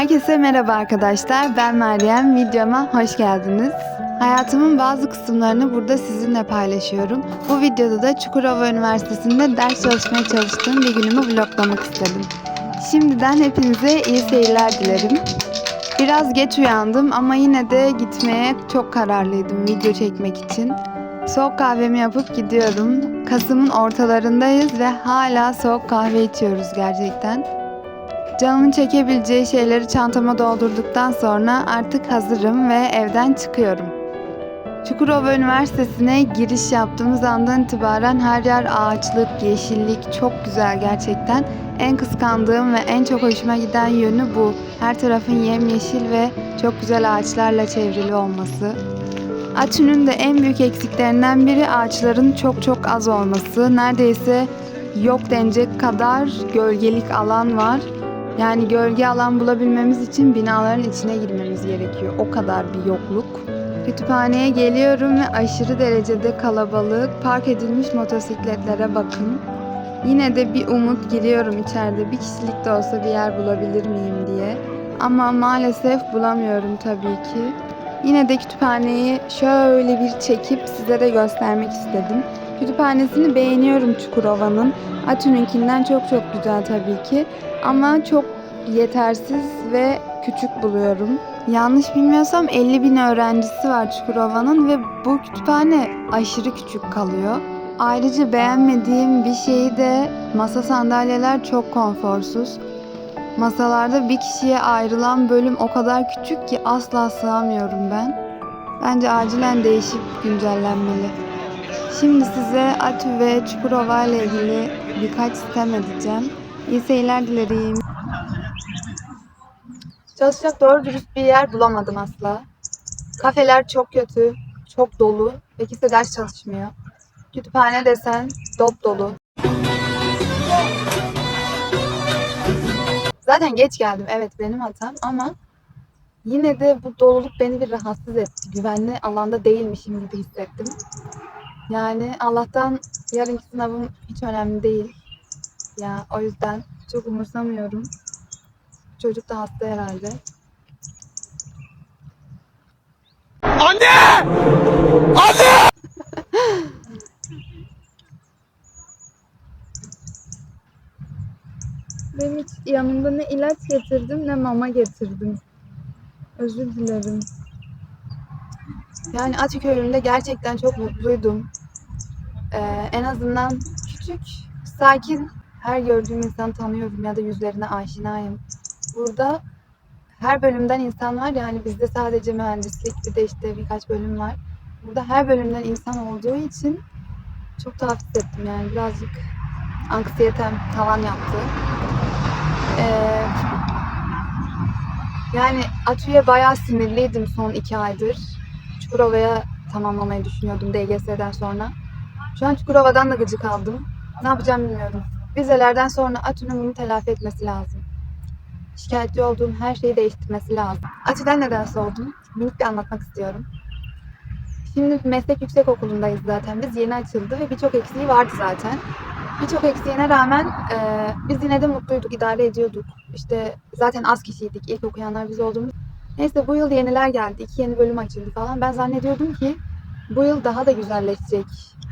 Herkese merhaba arkadaşlar. Ben Meryem. Videoma hoş geldiniz. Hayatımın bazı kısımlarını burada sizinle paylaşıyorum. Bu videoda da Çukurova Üniversitesi'nde ders çalışmaya çalıştığım bir günümü vloglamak istedim. Şimdiden hepinize iyi seyirler dilerim. Biraz geç uyandım ama yine de gitmeye çok kararlıydım video çekmek için. Soğuk kahvemi yapıp gidiyorum. Kasım'ın ortalarındayız ve hala soğuk kahve içiyoruz gerçekten. Canımın çekebileceği şeyleri çantama doldurduktan sonra artık hazırım ve evden çıkıyorum. Çukurova Üniversitesi'ne giriş yaptığımız andan itibaren her yer ağaçlık, yeşillik çok güzel gerçekten. En kıskandığım ve en çok hoşuma giden yönü bu. Her tarafın yemyeşil ve çok güzel ağaçlarla çevrili olması. Atü'nün de en büyük eksiklerinden biri ağaçların çok çok az olması. Neredeyse yok denecek kadar gölgelik alan var. Yani gölge alan bulabilmemiz için binaların içine girmemiz gerekiyor. O kadar bir yokluk. Kütüphaneye geliyorum ve aşırı derecede kalabalık. Park edilmiş motosikletlere bakın. Yine de bir umut giriyorum içeride bir kişilik de olsa bir yer bulabilir miyim diye. Ama maalesef bulamıyorum tabii ki. Yine de kütüphaneyi şöyle bir çekip size de göstermek istedim. Kütüphanesini beğeniyorum Çukurova'nın. Atü'nünkinden çok çok güzel tabii ki. Ama çok yetersiz ve küçük buluyorum. Yanlış bilmiyorsam 50 bin öğrencisi var Çukurova'nın ve bu kütüphane aşırı küçük kalıyor. Ayrıca beğenmediğim bir şey de masa sandalyeler çok konforsuz. Masalarda bir kişiye ayrılan bölüm o kadar küçük ki asla sığamıyorum ben. Bence acilen değişip güncellenmeli. Şimdi size Atü ve Çukurova ile ilgili birkaç sistem edeceğim. İyi seyirler dilerim. Çalışacak doğru dürüst bir yer bulamadım asla. Kafeler çok kötü, çok dolu ve kimse ders çalışmıyor. Kütüphane desen dop dolu. Zaten geç geldim evet benim hatam ama yine de bu doluluk beni bir rahatsız etti. Güvenli alanda değilmişim gibi hissettim. Yani Allah'tan yarınki sınavım hiç önemli değil. Ya o yüzden çok umursamıyorum. Çocuk da hasta herhalde. Anne! Anne! Ben hiç yanımda ne ilaç getirdim ne mama getirdim. Özür dilerim. Yani Atiköy'ümde gerçekten çok mutluydum. Ee, en azından küçük, sakin, her gördüğüm insanı tanıyorum ya da yüzlerine aşinayım. Burada her bölümden insan var yani bizde sadece mühendislik bir de işte birkaç bölüm var. Burada her bölümden insan olduğu için çok tuhaf hissettim yani birazcık anksiyetem tavan yaptı. Ee, yani Atü'ye bayağı sinirliydim son iki aydır. Çukurova'ya tamamlamayı düşünüyordum DGS'den sonra. Şu an Çukurova'dan da gıcık aldım. Ne yapacağım bilmiyorum. Vizelerden sonra Atü'nün bunu telafi etmesi lazım. Şikayetçi olduğum her şeyi değiştirmesi lazım. Atü'den neden sordum? Minik bir anlatmak istiyorum. Şimdi meslek yüksek okulundayız zaten. Biz yeni açıldı ve birçok eksiği vardı zaten. Birçok eksiğine rağmen e, biz yine de mutluyduk, idare ediyorduk. İşte zaten az kişiydik, ilk okuyanlar biz olduğumuz. Neyse bu yıl yeniler geldi, iki yeni bölüm açıldı falan. Ben zannediyordum ki bu yıl daha da güzelleşecek.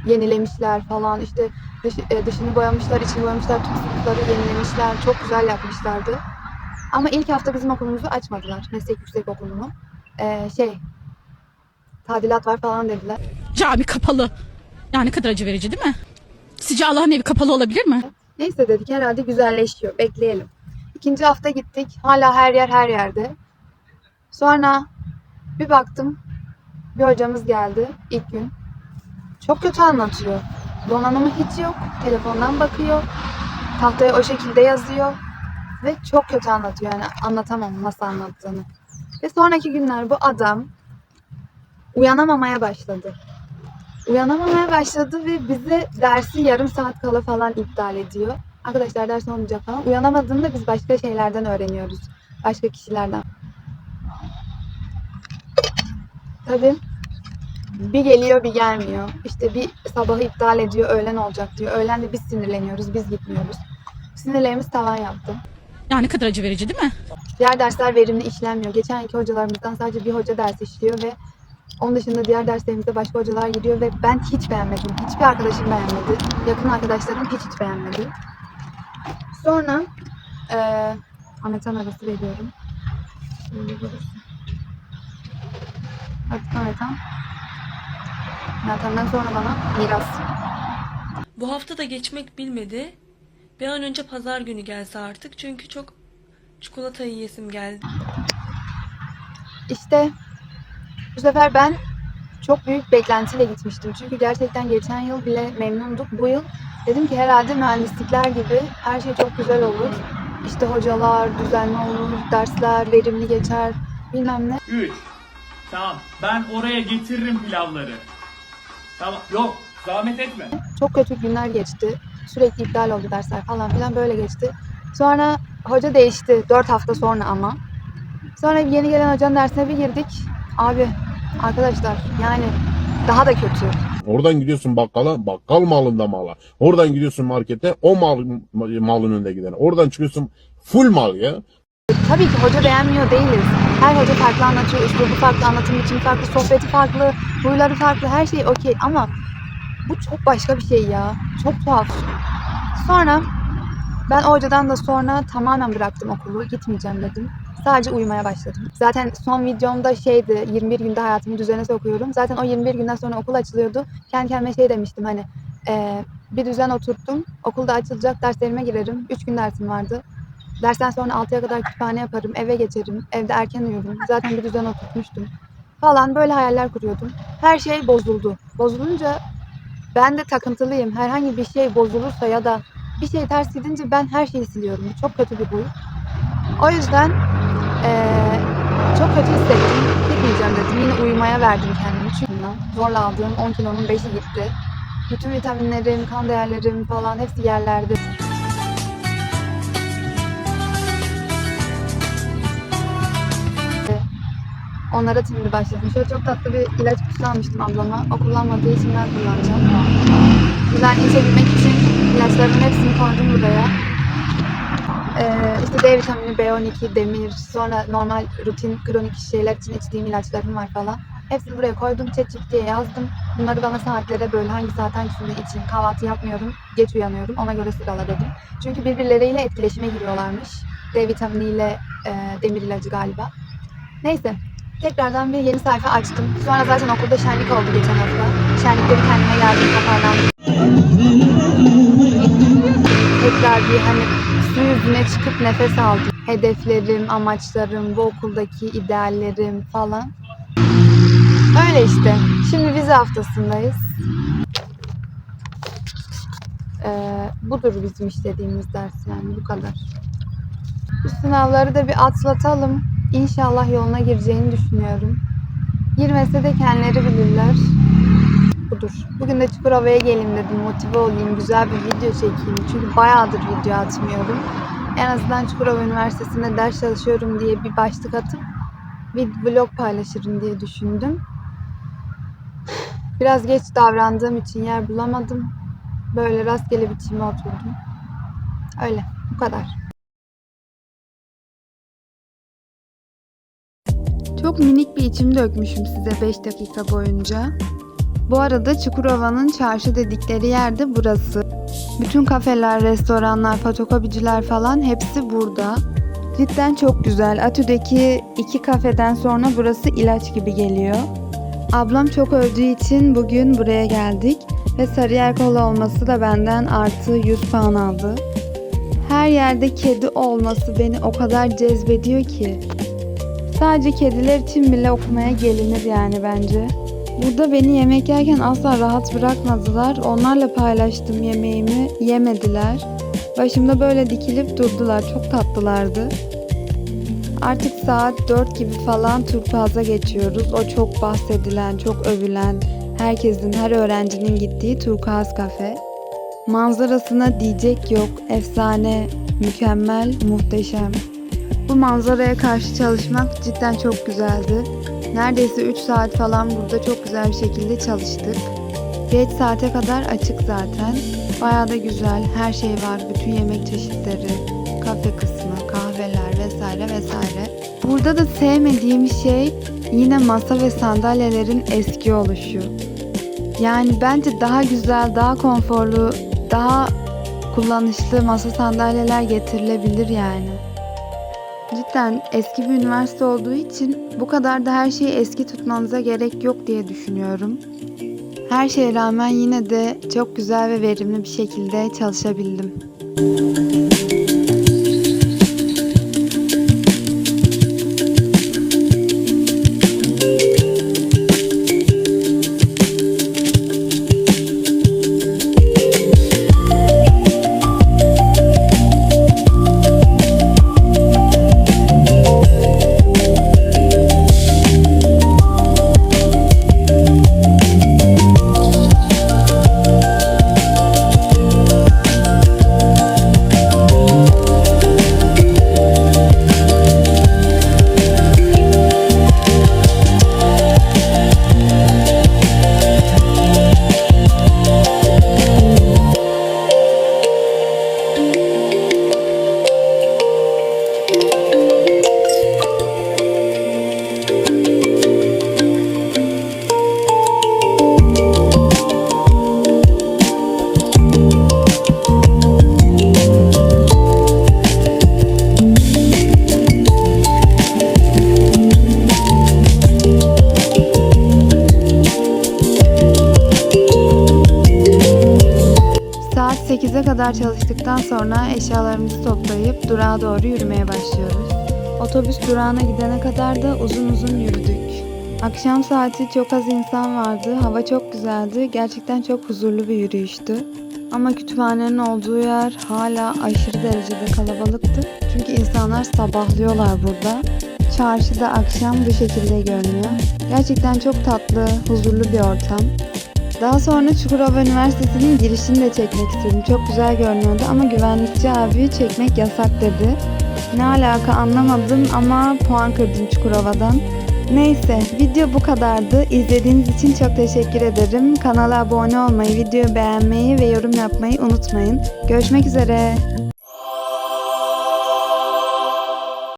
Yenilemişler falan, işte dış, e, dışını boyamışlar, içini boyamışlar, tüm sınıfları yenilemişler, çok güzel yapmışlardı. Ama ilk hafta bizim okulumuzu açmadılar, meslek yüksek okulunu. E, şey, tadilat var falan dediler. Cami kapalı. Yani kadar acı verici değil mi? Sizce Allah'ın evi kapalı olabilir mi? Neyse dedik herhalde güzelleşiyor. Bekleyelim. İkinci hafta gittik. Hala her yer her yerde. Sonra bir baktım bir hocamız geldi ilk gün. Çok kötü anlatıyor. Donanımı hiç yok. Telefondan bakıyor. Tahtaya o şekilde yazıyor. Ve çok kötü anlatıyor. Yani anlatamam nasıl anlattığını. Ve sonraki günler bu adam uyanamamaya başladı. Uyanamamaya başladı ve bize dersi yarım saat kala falan iptal ediyor. Arkadaşlar ders olmayacak falan. Uyanamadığında biz başka şeylerden öğreniyoruz. Başka kişilerden. Tabii bir geliyor bir gelmiyor. İşte bir sabahı iptal ediyor, öğlen olacak diyor. Öğlen de biz sinirleniyoruz, biz gitmiyoruz. Sinirlerimiz tavan yaptı. Yani kadar acı verici değil mi? Diğer dersler verimli işlenmiyor. Geçen iki hocalarımızdan sadece bir hoca ders işliyor ve onun dışında diğer derslerimizde başka hocalar giriyor ve ben hiç beğenmedim. Hiçbir arkadaşım beğenmedi. Yakın arkadaşlarım hiç hiç beğenmedi. Sonra eee Ahmet'ten arası veriyorum. Şöyle burası. Ahmet'ten. Meltem'den sonra bana miras. Bu hafta da geçmek bilmedi. Bir an önce pazar günü gelse artık çünkü çok çikolata yiyesim geldi. İşte bu sefer ben çok büyük beklentiyle gitmiştim. Çünkü gerçekten geçen yıl bile memnunduk. Bu yıl dedim ki herhalde mühendislikler gibi her şey çok güzel olur. İşte hocalar düzenli olur, dersler verimli geçer, bilmem ne. 3. Tamam. Ben oraya getiririm pilavları. Tamam. Yok. Zahmet etme. Çok kötü günler geçti. Sürekli iptal oldu dersler falan filan böyle geçti. Sonra hoca değişti 4 hafta sonra ama. Sonra yeni gelen hocanın dersine bir girdik. Abi arkadaşlar yani daha da kötü. Oradan gidiyorsun bakkala, bakkal malında mala. Oradan gidiyorsun markete, o mal, malın önünde giden. Oradan çıkıyorsun full mal ya. Tabii ki hoca beğenmiyor değiliz. Her hoca farklı anlatıyor, üslubu farklı, anlatım biçimi farklı, sohbeti farklı, huyları farklı, her şey okey ama bu çok başka bir şey ya. Çok tuhaf. Sonra ben o hocadan da sonra tamamen bıraktım okulu, gitmeyeceğim dedim. Sadece uyumaya başladım. Zaten son videomda şeydi, 21 günde hayatımı düzene sokuyorum. Zaten o 21 günden sonra okul açılıyordu. Kendi kendime şey demiştim hani, eee, bir düzen oturttum. Okulda açılacak, derslerime girerim. 3 gün dersim vardı. Dersten sonra 6'ya kadar kütüphane yaparım, eve geçerim, evde erken uyurum. Zaten bir düzen oturtmuştum. Falan böyle hayaller kuruyordum. Her şey bozuldu. Bozulunca ben de takıntılıyım. Herhangi bir şey bozulursa ya da bir şey ters gidince ben her şeyi siliyorum. Çok kötü bir huy. O yüzden eee, çok kötü hissettim. Gitmeyeceğim dedim. Yine uyumaya verdim kendimi. Çünkü zorla aldığım 10 kilonun 5'i gitti. Bütün vitaminlerim, kan değerlerim falan hepsi yerlerde. Onlara şimdi başladım. Şöyle çok tatlı bir ilaç kutusu almıştım ablama. O kullanmadığı için ben kullanacağım. Düzenli içebilmek için ilaçların hepsini koydum buraya. Ee, işte D vitamini, B12, demir, sonra normal rutin kronik şeyler için içtiğim ilaçlarım var falan. Hepsini buraya koydum. ChatGPT'ye yazdım. Bunları bana saatlere böyle hangi saat hangisinde için kahvaltı yapmıyorum. Geç uyanıyorum. Ona göre sırala dedim. Çünkü birbirleriyle etkileşime giriyorlarmış. D vitaminiyle e, demir ilacı galiba. Neyse. Tekrardan bir yeni sayfa açtım. Sonra zaten okulda şenlik oldu geçen hafta. Şenlikleri kendime geldim toparlandım. Tekrar bir hani su yüzüne çıkıp nefes aldım. Hedeflerim, amaçlarım, bu okuldaki ideallerim falan. Öyle işte. Şimdi vize haftasındayız. Ee, budur bizim işlediğimiz ders yani bu kadar. Bu sınavları da bir atlatalım. İnşallah yoluna gireceğini düşünüyorum. Girmese de kendileri bilirler. Budur. Bugün de Çukurova'ya geleyim dedim. Motive olayım. Güzel bir video çekeyim. Çünkü bayağıdır video atmıyorum. En azından Çukurova Üniversitesi'nde ders çalışıyorum diye bir başlık atıp bir vlog paylaşırım diye düşündüm. Biraz geç davrandığım için yer bulamadım. Böyle rastgele biçime oturdum. Öyle. Bu kadar. Çok minik bir içim dökmüşüm size 5 dakika boyunca. Bu arada Çukurova'nın çarşı dedikleri yerde burası. Bütün kafeler, restoranlar, fotokopiciler falan hepsi burada. Cidden çok güzel. Atü'deki iki kafeden sonra burası ilaç gibi geliyor. Ablam çok övdüğü için bugün buraya geldik ve Sarıyer Kola olması da benden artı 100 puan aldı. Her yerde kedi olması beni o kadar cezbediyor ki. Sadece kediler için bile okumaya gelinir yani bence. Burada beni yemek yerken asla rahat bırakmadılar. Onlarla paylaştım yemeğimi, yemediler. Başımda böyle dikilip durdular. Çok tatlılardı. Artık saat 4 gibi falan Turkuaz'a geçiyoruz. O çok bahsedilen, çok övülen, herkesin, her öğrencinin gittiği Turkuaz kafe. Manzarasına diyecek yok. Efsane, mükemmel, muhteşem. Bu manzaraya karşı çalışmak cidden çok güzeldi. Neredeyse 3 saat falan burada çok güzel bir şekilde çalıştık. Geç saate kadar açık zaten. Bayağı da güzel. Her şey var. Bütün yemek çeşitleri, kafe kısmı, kahveler vesaire vesaire. Burada da sevmediğim şey yine masa ve sandalyelerin eski oluşu. Yani bence daha güzel, daha konforlu, daha kullanışlı masa sandalyeler getirilebilir yani. Cidden eski bir üniversite olduğu için bu kadar da her şeyi eski tutmanıza gerek yok diye düşünüyorum. Her şeye rağmen yine de çok güzel ve verimli bir şekilde çalışabildim. Saat kadar çalıştıktan sonra eşyalarımızı toplayıp durağa doğru yürümeye başlıyoruz. Otobüs durağına gidene kadar da uzun uzun yürüdük. Akşam saati çok az insan vardı, hava çok güzeldi, gerçekten çok huzurlu bir yürüyüştü. Ama kütüphanenin olduğu yer hala aşırı derecede kalabalıktı. Çünkü insanlar sabahlıyorlar burada. Çarşı da akşam bu şekilde görünüyor. Gerçekten çok tatlı, huzurlu bir ortam. Daha sonra Çukurova Üniversitesi'nin girişini de çekmek istedim. Çok güzel görünüyordu ama güvenlikçi abi çekmek yasak dedi. Ne alaka anlamadım ama puan kırdım Çukurova'dan. Neyse video bu kadardı. İzlediğiniz için çok teşekkür ederim. Kanala abone olmayı, videoyu beğenmeyi ve yorum yapmayı unutmayın. Görüşmek üzere.